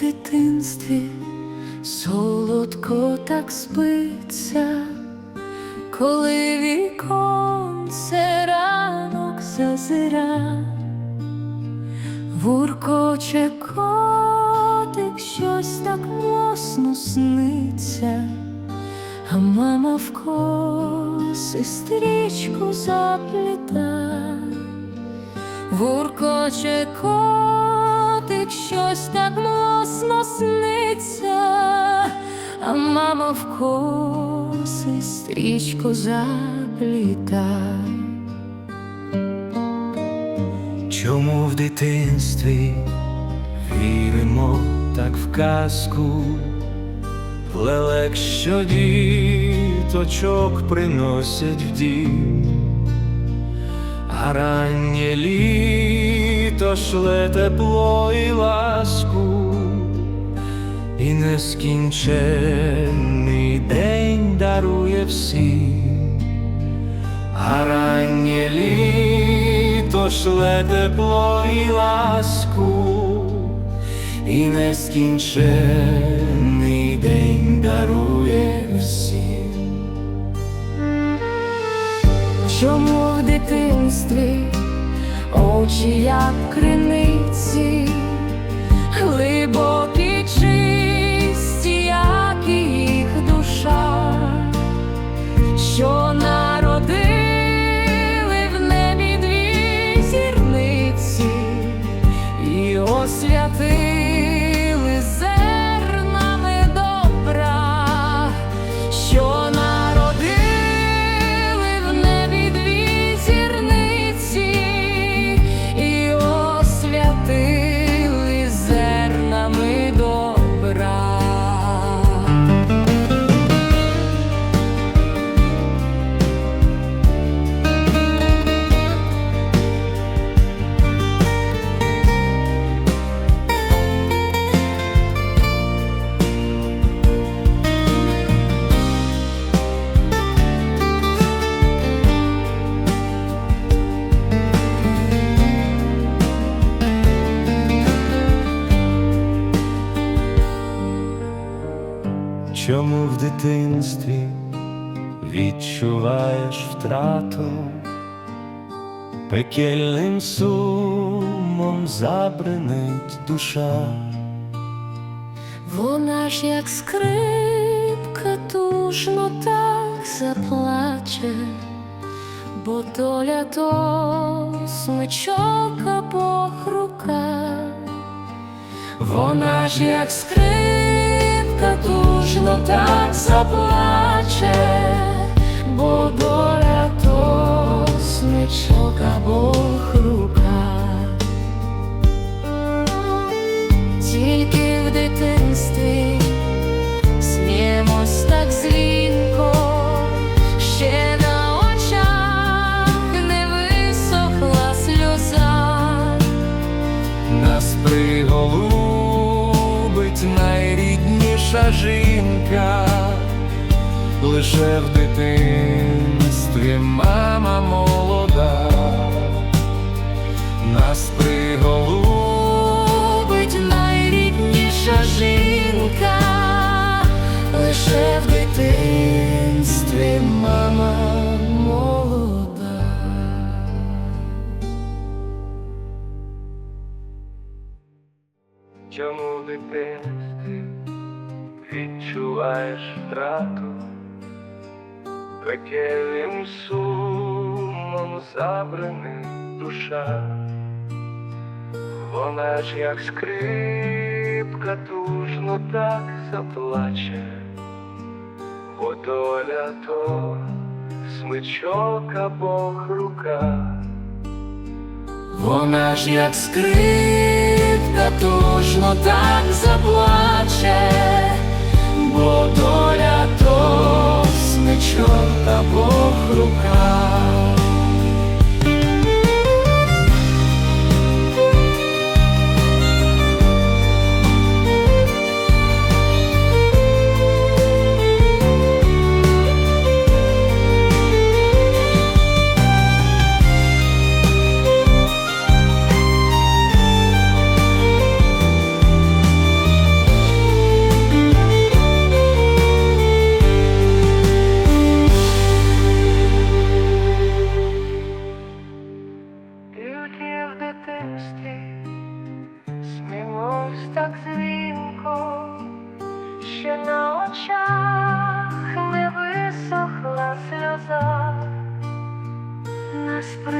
В дитинстві солодко так спиться, коли віконце ранок зазира, Вуркоче котик, щось так млосно сниться, а мама в коси стрічку запліта. Вуркоче котик, щось так млосно сниться, а мама в коси стрічку запліта. Чому в дитинстві віримо так в казку, лелек, що діточок приносять в дім, а раннє літо шле тепло і ласку, і нескінченний день дарує всім. А раннє літо шле тепло і ласку, і нескінчений день дарує всім. Чому в дитинстві очі як криниці, Чому в дитинстві відчуваєш втрату, пекельним сумом забринить душа, Вона ж як скрипка тужно так заплаче, бо доля то смичок або рука. Вона ж як скрипка тужно так заплаче, бо доля то смичок або рука. Тільки в дитинстві найрідніша жінка, лише в дитинстві мама молода, нас відчуваєш втрату, пекельним сумом забринить душа, вона ж як скрипка тужно так заплаче, бо доля то смичок або рука. Вона ж як скрипка тужно так заплаче, бо доля то смичок та Бог рука. Нас